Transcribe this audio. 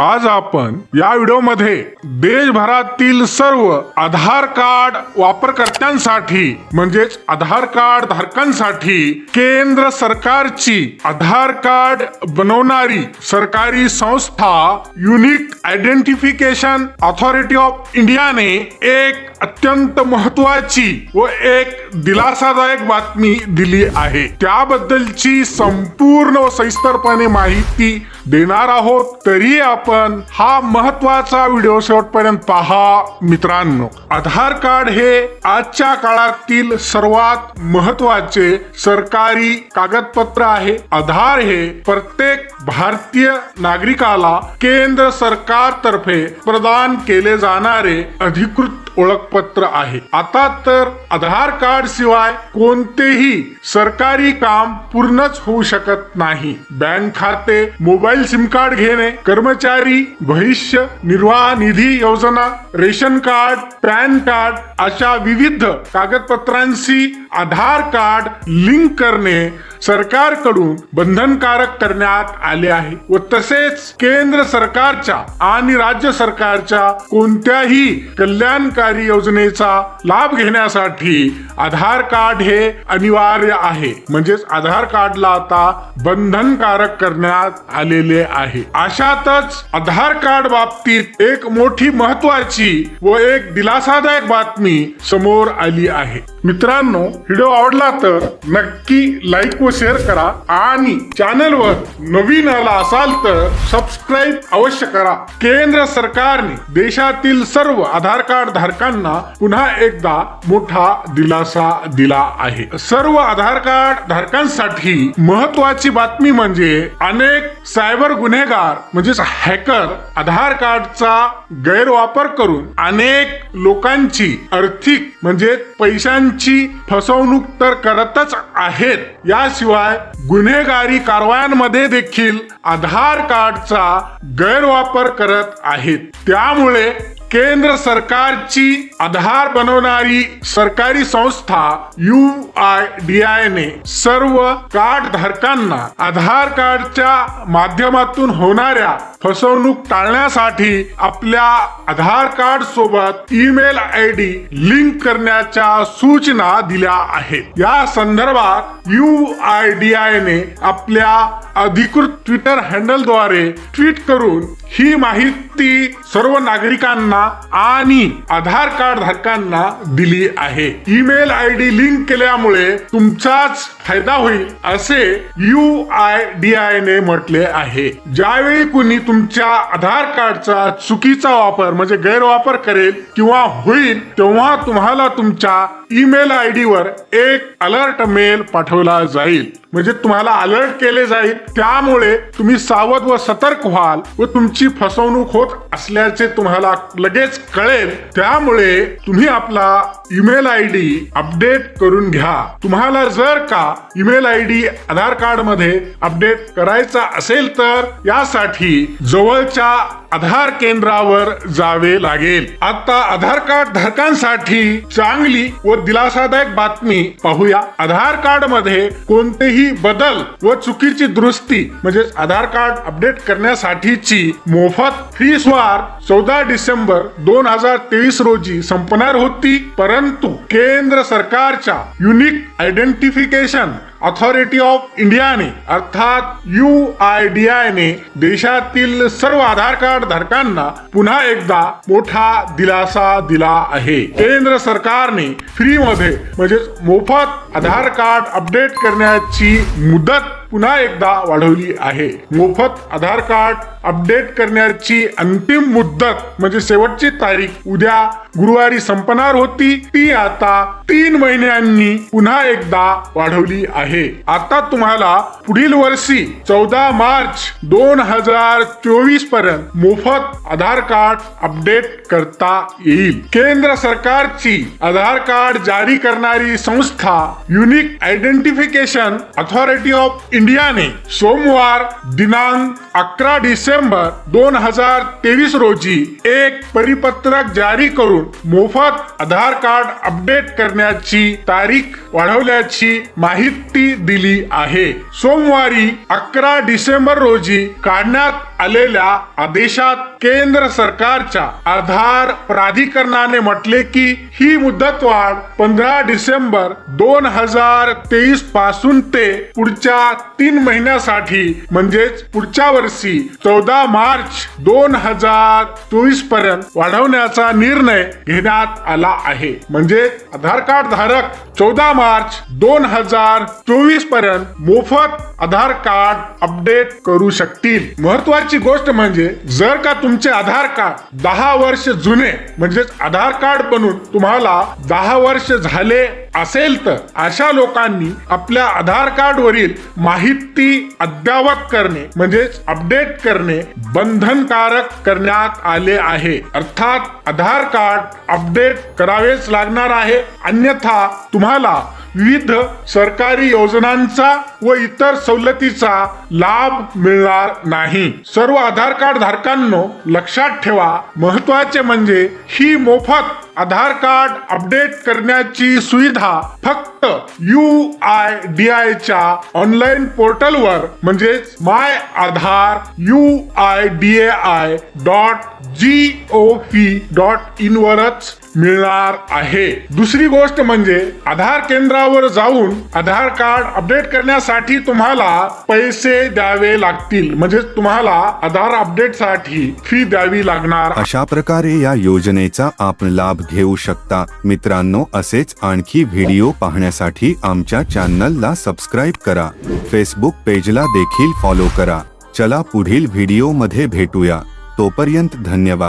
आज आपण या व्हिडिओमध्ये देशभरातील सर्व आधार कार्ड वापरकर्त्यांसाठी म्हणजेच आधार कार्ड धारकांसाठी केंद्र सरकारची आधार कार्ड बनवणारी सरकारी संस्था युनिक आयडेंटिफिकेशन ऑथॉरिटी ऑफ इंडियाने एक अत्यंत महत्वाची व एक दिलासादायक बातमी दिली आहे. त्याबद्दलची संपूर्ण व सविस्तरपणे माहिती देणार आहोत तरी आपण हा महत्त्वाचा व्हिडिओ शेवटपर्यंत पहा. मित्रांनो आधार कार्ड हे आजच्या काळातील सर्वात महत्त्वाचे सरकारी कागदपत्र आहे. आधार हे प्रत्येक भारतीय नागरिकाला केंद्र सरकारतर्फे प्रदान केले जाणारे अधिकृत ओळखपत्र आहे. आता तर आधार कार्ड शिवाय कोणतेही सरकारी काम पूर्णच होऊ शकत नाही. बँक खाते मोबाईल सिम कार्ड घेणे कर्मचारी भविष्य निर्वाह निधी योजना रेशन कार्ड पॅन कार्ड अशा विविध कागदपत्रांशी आधार कार्ड लिंक करणे सरकारकडून बंधनकारक करण्यात आले आहे व तसेच केंद्र सरकारच्या आणि राज्य सरकारच्या कोणत्याही कल्याणकारी योजनेचा लाभ घेण्यासाठी आधार कार्ड हे अनिवार्य आहे. म्हणजेच आधार कार्डला आता बंधनकारक करण्यात आलेले आहे. अशातच आधार कार्ड बाबतीत एक मोठी महत्वाची व एक दिलासादायक बातमी समोर आली आहे. मित्रांनो व्हिडिओ आवडला तर नक्की लाईक व शेअर करा आणि चॅनलवर नवीन आला असाल तर सबस्क्राईब अवश्य करा. केंद्र सरकारने देशातील सर्व आधार कार्ड धारकांना पुन्हा एकदा मोठा दिलासा दिला आहे. सर्व आधार कार्ड धारकांसाठी महत्वाची बातमी म्हणजे अनेक सायबर गुन्हेगार म्हणजेच हॅकर आधार कार्डचा गैरवापर करून अनेक लोकांची आर्थिक म्हणजे पैशांची फसवणूक तर करतच आहेत. याशिवाय गुन्हेगारी कारवायांमध्ये देखील आधार कार्डचा गैरवापर करत आहेत. त्यामुळे केंद्र सरकारची आधार बनवणारी सरकारी संस्था यू आय डी आय ने सर्व कार्ड धारकांना आधार कार्डच्या माध्यमातून होणाऱ्या फसवणूक टाळण्यासाठी आपल्या आधार कार्ड सोबत ईमेल आय डी लिंक करण्याच्या सूचना दिल्या आहेत. या संदर्भात यू आय डी आय ने आपल्या अधिकृत ट्विटर हँडलद्वारे ट्विट करून ही माहिती सर्व नागरिकांना आणि आधार कार्ड धारकांना दिली आहे. ईमेल आय डी लिंक केल्यामुळे तुमचाच फायदा होईल असे यू आय डी आय ने म्हटले आहे. ज्यावेळी कुणी तुमच्या आधार कार्डचा चुकीचा वापर म्हणजे गैरवापर करेल किंवा होईल तेव्हा तुम्हाला तुमच्या ईमेल आय डी वर एक अलर्ट मेल पाठवला जाईल. म्हणजे तुम्हाला अलर्ट केले जाईल. त्यामुळे तुम्ही सावध व सतर्क व्हाल व तुमची फसवणूक होत असल्याचे तुम्हाला लगेच कळेल. त्यामुळे तुम्ही आपला ईमेल आय डी अपडेट करून घ्या. तुम्हाला जर का ईमेल आय डी आधार कार्डमध्ये अपडेट करायचा असेल तर यासाठी जवळच्या आधार केंद्रावर जावे लागेल. आता आधार कार्ड धारकांसाठी चांगली व दिलासादायक बातमी पाहूया. आधार कार्डमध्ये कोणतेही बदल व चुकीची दुरुस्ती म्हणजे आधार कार्ड अपडेट करण्यासाठीची मोफत फ्री स्वार चौदा डिसेंबर दोन हजार तेवीस रोजी संपणार होती. परंतु केंद्र सरकारच्या युनिक आयडेंटिफिकेशन अथॉरिटी ऑफ इंडियाने अर्थात यू आय डी आय ने देशातील सर्व आधार कार्ड धारकांना पुन्हा एकदा मोठा दिलासा दिला आहे. केंद्र सरकारने फ्री मध्ये म्हणजे मोफत आधार कार्ड अपडेट करण्याची मुदत पुन्हा एकदा वाढवली आहे. मोफत आधार कार्ड अपडेट करण्याची अंतिम मुदत म्हणजे शेवटची तारीख उद्या गुरुवारी संपणार होती ती आता तीन महिन्यांनी पुन्हा एकदा वाढवली आहे. आता तुम्हाला पुढील वर्षी चौदा मार्च दोन हजार चोवीसपर्यंत मोफत आधार कार्ड अपडेट करता येईल. केंद्र सरकारची आधार कार्ड जारी करणारी संस्था युनिक आयडेंटिफिकेशन अथॉरिटी ऑफ इंडियाने सोमवार दिनांक अकरा डिसेंबर दोन हजार तेवीस रोजी एक परिपत्रक जारी करून मोफत आधार कार्ड अपडेट करण्याची तारीख वाढवल्याची माहिती दिली आहे. सोमवारी अकरा डिसेंबर रोजी काढण्यात आलेल्या आदेशात केंद्र सरकारच्या आधार प्राधिकरणाने म्हटले की ही मुदतवाढ पंधरा डिसेंबर दोन हजार तेवीसपासून ते पुढच्या तीन महिन्यासाठी म्हणजेच पुढच्या वर्षी चौदा मार्च दोन हजार चोवीसपर्यंत वाढवण्याचा निर्णय घेण्यात आला आहे. म्हणजे आधार कार्ड धारक चौदा मार्च दोन हजार चोवीसपर्यंत मोफत आधार कार्ड अपडेट करू शकतील. महत्त्वाचे गोष्ट म्हणजे जर का तुमचे आधार कार्ड दहा वर्ष जुने म्हणजेच आधार कार्ड बनून तुम्हाला दहा वर्ष झाले असेल तर अशा लोकांनी आपल्या आधार कार्ड वरील माहिती अद्यावत करणे म्हणजेच अपडेट करणे बंधनकारक करण्यात आले आहे. अर्थात आधार कार्ड अपडेट करावेच लागणार आहे. अन्यथा तुम्हाला विविध सरकारी योजनांचा व इतर सवलतीचा लाभ मिळणार नाही. सर्व आधार कार्ड धारकांनो लक्षात ठेवा. महत्त्वाचे म्हणजे ही मोफत आधार कार्ड अपडेट करण्याची सुविधा फक्त यू आय डी आय च्या ऑनलाईन पोर्टलवर म्हणजेच my Aadhaar U I D A I dot G O P dot in वरच मिळणार आहे. दुसरी गोष्ट म्हणजे आधार केंद्रावर जाऊन आधार कार्ड अपडेट करण्यासाठी तुम्हाला पैसे द्यावे लागतील. म्हणजे तुम्हाला आधार अपडेटसाठी फी द्यावी लागणार. अशा प्रकारे या योजनेचा आपण लाभ घेऊ शकता. मित्रांनो असेच आणखी व्हिडिओ पाहण्यासाठी आमच्या चॅनलला सबस्क्राईब करा. फेसबुक पेजला देखील फॉलो करा. चला पुढील व्हिडिओमध्ये भेटूया. तोपर्यंत धन्यवाद.